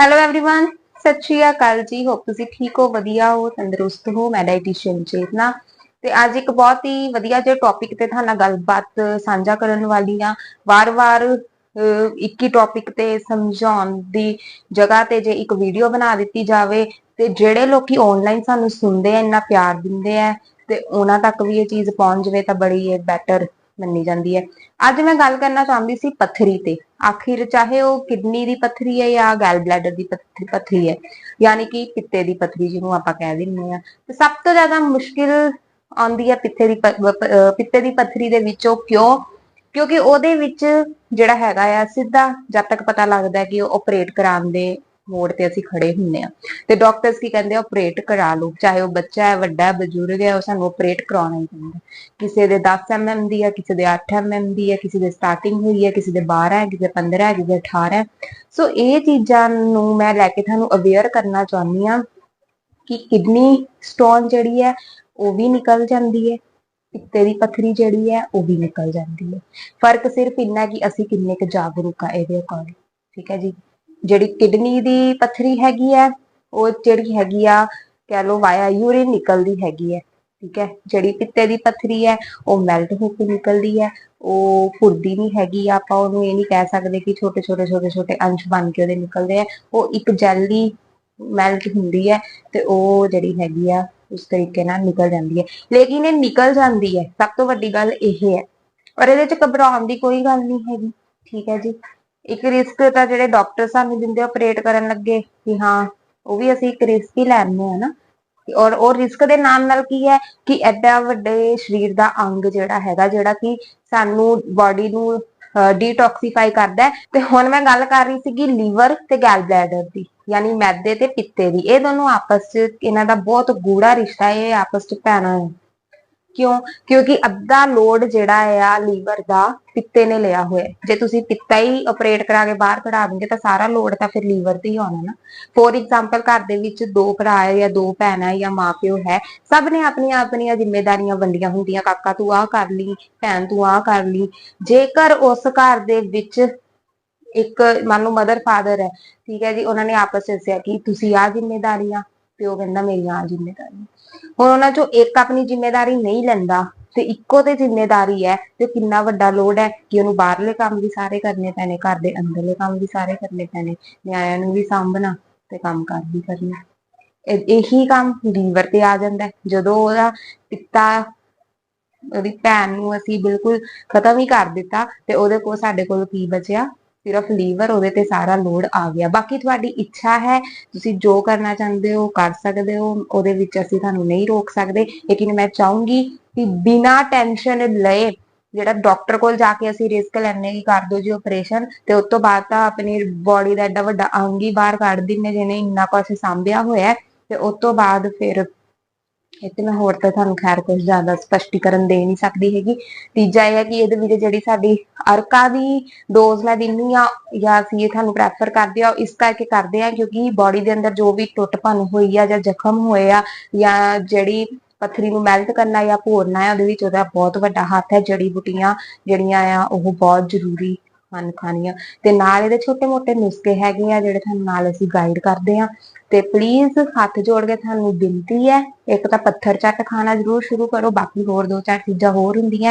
Hello everyone ਸਤਿ ਸ਼੍ਰੀ ਅਕਾਲ ਜੀ hop ਤੁਸੀਂ ਠੀਕ ਹੋ ਵਧੀਆ ਹੋ ਤੰਦਰੁਸਤ ਹੋ ਮੈਂ ਡਾਈਟੀਸ਼ੀਅਨ ਚੇਤਨਾ ਤੇ ਅੱਜ ਇੱਕ ਬਹੁਤ ਹੀ ਵਧੀਆ ਜਿਹੇ ਟੌਪਿਕ ਤੇ ਤੁਹਾਡੇ ਨਾਲ ਗੱਲਬਾਤ ਸਾਂਝਾ ਕਰਨ ਵਾਲੀ ਆ ਵਾਰ-ਵਾਰ ਅਹ, ਇੱਕ ਹੀ ਟੌਪਿਕ ਤੇ ਸਮਝਾਉਣ ਦੀ ਜਗ੍ਹਾ ਤੇ ਜੇ ਇੱਕ ਵੀਡੀਓ ਬਣਾ ਦਿੱਤੀ ਜਾਵੇ ਤੇ ਜਿਹੜੇ ਲੋਕੀ ਆਨਲਾਈਨ ਸਾਨੂੰ ਸੁਣਦੇ ਆ ਇੰਨਾ ਪਿਆਰ ਦਿੰਦੇ ਆ ਤੇ ਉਹਨਾਂ ਤੱਕ ਵੀ ਇਹ ਚੀਜ਼ ਪਹੁੰਚ ਜਾਵੇ ਤਾਂ ਬੜੀ ਇਹ ਬੈਟਰ ਮੰਨੀ ਜਾਂਦੀ ਹੈ। ਅੱਜ ਮੈਂ ਗੱਲ ਕਰਨਾ ਚਾਹੁੰਦੀ ਸੀ ਪੱਥਰੀ ਤੇ। ਆਖਿਰ ਚਾਹੇ ਉਹ ਕਿਡਨੀ ਦੀ ਪੱਥਰੀ ਹੈ ਜਾਂ ਗੈਲ ਬਲੈਡਰ ਦੀ ਪੱਥਰੀ ਹੈ, ਯਾਨੀ ਕਿ ਪਿੱਤੇ ਦੀ ਪੱਥਰੀ ਜਿਹਨੂੰ ਆਪਾਂ ਕਹਿ ਦਿੰਦੇ ਆ ਤੇ ਸਭ ਤੋਂ ਜ਼ਿਆਦਾ ਮੁਸ਼ਕਿਲ ਆਉਂਦੀ ਹੈ ਪਿੱਤੇ ਦੀ ਪਿੱਤੇ ਦੀ ਪੱਥਰੀ ਦੇ ਵਿੱਚੋਂ ਕਿਉਂ? ਕਿਉਂਕਿ ਉਹਦੇ ਵਿੱਚ ਜਿਹੜਾ ਹੈਗਾ ਆ ਸਿੱਧਾ ਜਦ ਤੱਕ ਪਤਾ ਲੱਗਦਾ ਕਿ ਉਹ ਆਪਰੇਟ ਕਰਾਉਣ ਦੇ ਮੋੜ ਤੇ ਅਸੀਂ ਖੜੇ ਹੁੰਨੇ ਆ। ਤੇ ਡਾਕਟਰਸ ਕੀ ਕਹਿੰਦੇ ਆ ਆਪਰੇਟ ਕਰਾ ਲਓ। ਚਾਹੇ ਉਹ ਬੱਚਾ ਹੈ, ਵੱਡਾ ਹੈ, ਬਜ਼ੁਰਗ ਹੈ, ਉਹ ਸਾਨੂੰ ਆਪਰੇਟ ਕਰਾਉਣਾ ਹੀ ਪੈਂਦਾ ਕਿਸੇ ਦੇ 10 mm ਦੀ ਹੈ, ਕਿਸੇ ਦੇ 8 mm ਦੀ ਹੈ, ਕਿਸੇ ਦੇ ਸਟਾਰਟਿੰਗ ਹੋਈ ਹੈ, ਕਿਸੇ ਦੇ 12 ਹੈ, ਕਿਸੇ ਦੇ 15 ਹੈ, ਕਿਸੇ ਦੇ 18 ਹੈ। ਸੋ ਇਹ ਚੀਜ਼ਾਂ ਨੂੰ ਮੈਂ ਲੈ ਕੇ ਤੁਹਾਨੂੰ ਅਵੇਅਰ ਕਰਨਾ ਚਾਹੁੰਦੀ ਆ ਕਿ ਕਿਡਨੀ ਸਟੋਨ ਜਿਹੜੀ ਹੈ, ਉਹ ਵੀ ਨਿਕਲ ਜਾਂਦੀ ਹੈ। ਪਿੱਤੇ ਦੀ ਪੱਥਰੀ ਜਿਹੜੀ ਹੈ, ਉਹ ਵੀ ਨਿਕਲ ਜਾਂਦੀ ਹੈ। ਫ਼ਰਕ ਸਿਰਫ ਇੰਨਾ ਕਿ ਅਸੀਂ ਕਿੰਨੇ ਕੁ ਜਾਗਰੂਕ ਆ ਇਹਦੇ ਅਕੋਰਡਿੰਗ ਠੀਕ ਹੈ ਜੀ? ਜਿਹੜੀ ਕਿਡਨੀ ਦੀ ਪੱਥਰੀ ਹੈਗੀ ਹੈ, ਉਹ ਜਿਹੜੀ ਹੈਗੀ ਆ, ਕਹਿ ਲਓ ਵਾਇਆ ਯੂਰਿਨ ਨਿਕਲਦੀ ਹੈਗੀ ਹੈ, ਠੀਕ ਹੈ, ਜਿਹੜੀ ਪਿੱਤੇ ਦੀ ਪੱਥਰੀ ਹੈ, ਉਹ ਮੈਲਟ ਹੋ ਕੇ ਨਿਕਲਦੀ ਹੈ, ਉਹ ਫੁਰਦੀ ਨਹੀਂ ਹੈਗੀ, ਆਪਾਂ ਉਹਨੂੰ ਇਹ ਨਹੀਂ ਕਹਿ ਸਕਦੇ ਕਿ ਛੋਟੇ ਛੋਟੇ ਛੋਟੇ ਛੋਟੇ ਅੰਸ਼ ਬਣ ਕੇ ਉਹਦੇ ਨਿਕਲਦੇ ਆ, ਉਹ ਇੱਕ ਜੈਲੀ ਮੈਲਟ ਹੁੰਦੀ ਹੈ ਤੇ ਉਹ ਜਿਹੜੀ ਹੈਗੀ ਆ, ਉਸ ਤਰੀਕੇ ਨਾਲ ਨਿਕਲ ਜਾਂਦੀ ਹੈ, ਲੇਕਿਨ ਇਹ ਨਿਕਲ ਜਾਂਦੀ ਹੈ, ਸਭ ਤੋਂ ਵੱਡੀ ਗੱਲ ਇਹ ਹੈ, ਔਰ ਇਹਦੇ ਚ ਘਬਰਾਉਣ ਦੀ ਕੋਈ ਗੱਲ ਨਹੀਂ ਹੈਗੀ, ਠੀਕ ਹੈ ਜੀ। ਇੱਕ ਰਿਸਕ ਤਾਂ ਜਿਹੜੇ ਡਾਕਟਰ ਸਾਨੂੰ ਦਿੰਦੇ ਆਪਰੇਟ ਕਰਨ ਲੱਗੇ ਕਿ ਹਾਂ, ਉਹ ਵੀ ਅਸੀਂ ਇੱਕ ਰਿਸਕ ਹੀ ਲੈਣੇ ਆ ਨਾ। ਔਰ ਉਹ ਰਿਸਕ ਦੇ ਨਾਲ ਨਾਲ ਕੀ ਹੈ ਕਿ ਐਡਾ ਵੱਡੇ ਸਰੀਰ ਦਾ ਅੰਗ ਜਿਹੜਾ ਹੈਗਾ, ਜਿਹੜਾ ਕਿ ਸਾਨੂੰ ਬਾਡੀ ਨੂੰ ਡੀਟੌਕਸੀਫਾਈ ਕਰਦਾ ਹੈ। ਤੇ ਹੁਣ ਮੈਂ ਗੱਲ ਕਰ ਰਹੀ ਸੀਗੀ ਲੀਵਰ ਤੇ ਗੈਲ ਬਲੈਡਰ ਦੀ, ਯਾਨੀ ਮੈਦੇ ਤੇ ਪਿੱਤੇ ਦੀ। ਇਹ ਦੋਨੋਂ ਆਪਸ ਚ, ਇਹਨਾਂ ਦਾ ਬਹੁਤ ਗੂੜਾ ਰਿਸ਼ਤਾ ਹੈ, ਇਹ ਆਪਸ ਚ ਭੈਣਾਂ ਹੈ ਕਿਉਂ? ਕਿਉਂਕਿ ਅੱਧਾ ਲੋਡ ਜਿਹੜਾ ਆ ਲੀਵਰ ਦਾ ਪਿੱਤੇ ਨੇ ਲਿਆ ਹੋਇਆ ਜੇ ਤੁਸੀਂ ਪਿੱਤਾ ਹੀ ਆਪਰੇਟ ਕਰਾ ਕੇ ਬਾਹਰ ਕਢਾ ਦਿੰਦੇ ਤਾਂ ਸਾਰਾ ਲੋਡ ਤਾਂ ਫਿਰ ਲੀਵਰ ਤੇ ਹੀ ਆਉਣਾ ਨਾ। ਫੋਰ ਐਗਜ਼ਾਮਪਲ ਘਰ ਦੇ ਵਿੱਚ ਦੋ ਭਰਾ ਹੈ ਜਾਂ ਦੋ ਭੈਣਾਂ ਹੈ ਜਾਂ ਮਾਪਿਓ ਹੈ, ਸਭ ਨੇ ਆਪਣੀਆਂ ਆਪਣੀਆਂ ਜ਼ਿੰਮੇਵਾਰੀਆਂ ਵੰਡੀਆਂ ਹੁੰਦੀਆਂ। ਕਾਕਾ ਤੂੰ ਆਹ ਕਰ ਲਈ, ਭੈਣ ਤੂੰ ਆਹ ਕਰ ਲਈ। ਜੇਕਰ ਉਸ ਘਰ ਦੇ ਵਿੱਚ ਇੱਕ ਮੰਨ ਲਓ ਮਦਰ ਫਾਦਰ ਹੈ, ਠੀਕ ਹੈ ਜੀ, ਉਹਨਾਂ ਨੇ ਆਪਸ ਵਿੱਚ ਦੱਸਿਆ ਕਿ ਤੁਸੀਂ ਆਹ ਜ਼ਿੰਮੇਵਾਰੀਆਂ ਤੇ ਕਹਿੰਦਾ ਮੇਰੀਆਂ ਆਹ ਜ਼ਿੰਮੇਵਾਰੀਆਂ ਹੁਣ ਉਹਨਾਂ ਚੋਂ ਇੱਕ ਆਪਣੀ ਜ਼ਿੰਮੇਵਾਰੀ ਨਹੀਂ ਲੈਂਦਾ ਤੇ ਇੱਕੋ ਤੇ ਜ਼ਿੰਮੇਵਾਰੀ ਹੈ ਤੇ ਕਿੰਨਾ ਵੱਡਾ ਲੋਡ ਹੈ ਕਿ ਉਹਨੂੰ ਬਾਹਰਲੇ ਕੰਮ ਵੀ ਸਾਰੇ ਕਰਨੇ ਪੈਣੇ, ਘਰ ਦੇ ਅੰਦਰਲੇ ਕੰਮ ਵੀ ਸਾਰੇ ਕਰਨੇ ਪੈਣੇ, ਨਿਆਣਿਆਂ ਨੂੰ ਵੀ ਸਾਂਭਣਾ ਤੇ ਕੰਮ ਕਾਰ ਵੀ ਕਰਨਾ। ਇਹੀ ਕੰਮ ਲੀਵਰ ਤੇ ਆ ਜਾਂਦਾ ਜਦੋਂ ਉਹਦਾ ਪਿਤਾ, ਉਹਦੀ ਭੈਣ ਨੂੰ ਅਸੀਂ ਬਿਲਕੁਲ ਖਤਮ ਹੀ ਕਰ ਦਿੱਤਾ ਤੇ ਉਹਦੇ ਕੋਲ ਸਾਡੇ ਕੋਲ ਕੀ ਬਚਿਆ? ਸਿਰਫ ਲੀਵਰ, ਉਹਦੇ ਤੇ ਸਾਰਾ ਲੋਡ ਆ ਗਿਆ। ਬਾਕੀ ਤੁਹਾਡੀ ਇੱਛਾ ਹੈ, ਤੁਸੀਂ ਜੋ ਕਰਨਾ ਚਾਹੁੰਦੇ ਹੋ, ਕਰ ਸਕਦੇ ਹੋ, ਉਹਦੇ ਵਿੱਚ ਅਸੀਂ ਤੁਹਾਨੂੰ ਨਹੀਂ ਰੋਕ ਸਕਦੇ। ਲੇਕਿਨ ਮੈਂ ਚਾਹੂੰਗੀ ਕਿ ਬਿਨਾਂ ਟੈਨਸ਼ਨ ਲਏ, ਜਿਹੜਾ ਡਾਕਟਰ ਕੋਲ ਜਾ ਕੇ ਅਸੀਂ ਰਿਸਕ ਲੈਣੇ ਕਿ ਕਰ ਦੋ ਜੀ ਆਪਰੇਸ਼ਨ ਤੇ ਉਸ ਤੋਂ ਬਾਅਦ ਤਾਂ ਆਪਣੀ ਬਾਡੀ ਦਾ ਐਡਾ ਵੱਡਾ ਅੰਗ ਹੀ ਬਾਹਰ ਕੱਢ ਦਿੰਨੇ ਜਿਹਨੇ ਇੰਨਾ ਕੁਛ ਸਾਂਭਿਆ ਹੋਇਆ ਤੇ ਉਸ ਤੋਂ ਬਾਅਦ ਫਿਰ ਇਹ ਤੇ ਮੈਂ ਹੋਰ ਤਾਂ ਤੁਹਾਨੂੰ ਖੈਰ ਕੁਝ ਜ਼ਿਆਦਾ ਸਪਸ਼ਟੀਕਰਨ ਦੇ ਨਹੀਂ ਸਕਦੀ ਹੈਗੀ। ਤੀਜਾ ਇਹ ਹੈ ਕਿ ਇਹਦੇ ਵਿੱਚ ਜਿਹੜੀ ਸਾਡੀ ਅਰਕਾ ਦੀ ਡੋਜ਼ ਮੈਂ ਦਿੰਨੀ ਆ ਜਾਂ ਅਸੀਂ ਇਹ ਤੁਹਾਨੂੰ ਪ੍ਰੈਫਰ ਕਰਦੇ ਆ ਇਸ ਕਰਕੇ ਕਰਦੇ ਆ ਕਿਉਂਕਿ ਬਾਡੀ ਦੇ ਅੰਦਰ ਜੋ ਵੀ ਟੁੱਟ ਭੰਨ ਹੋਈ ਆ ਜਾਂ ਜ਼ਖਮ ਹੋਏ ਆ ਜਾਂ ਜਿਹੜੀ ਪੱਥਰੀ ਨੂੰ ਮੈਲਟ ਕਰਨਾ ਜਾਂ ਭੋਰਨਾ ਹੈ ਉਹਦੇ ਵਿੱਚ ਉਹਦਾ ਬਹੁਤ ਵੱਡਾ ਹੱਥ ਹੈ ਜੜੀ ਬੂਟੀਆਂ ਜਿਹੜੀਆਂ ਆ, ਉਹ ਬਹੁਤ ਜ਼ਰੂਰੀ ਹਨ ਖਾਣੀਆਂ ਤੇ ਨਾਲ ਇਹਦੇ ਛੋਟੇ-ਮੋਟੇ ਨੁਸਖੇ ਹੈਗੇ ਆ, ਜਿਹੜੇ ਤੁਹਾਨੂੰ ਨਾਲ ਅਸੀਂ ਗਾਈਡ ਕਰਦੇ ਆ। ਤੇ ਪਲੀਜ਼ ਹੱਥ ਜੋੜ ਕੇ ਤੁਹਾਨੂੰ ਬੇਨਤੀ ਹੈ, ਇੱਕ ਤਾਂ ਪੱਥਰ ਚੱਟ ਖਾਣਾ ਜ਼ਰੂਰ ਸ਼ੁਰੂ ਕਰੋ, ਬਾਕੀ ਹੋਰ ਦੋ ਚਾਰ ਚੀਜ਼ਾਂ ਹੋਰ ਹੁੰਦੀਆਂ।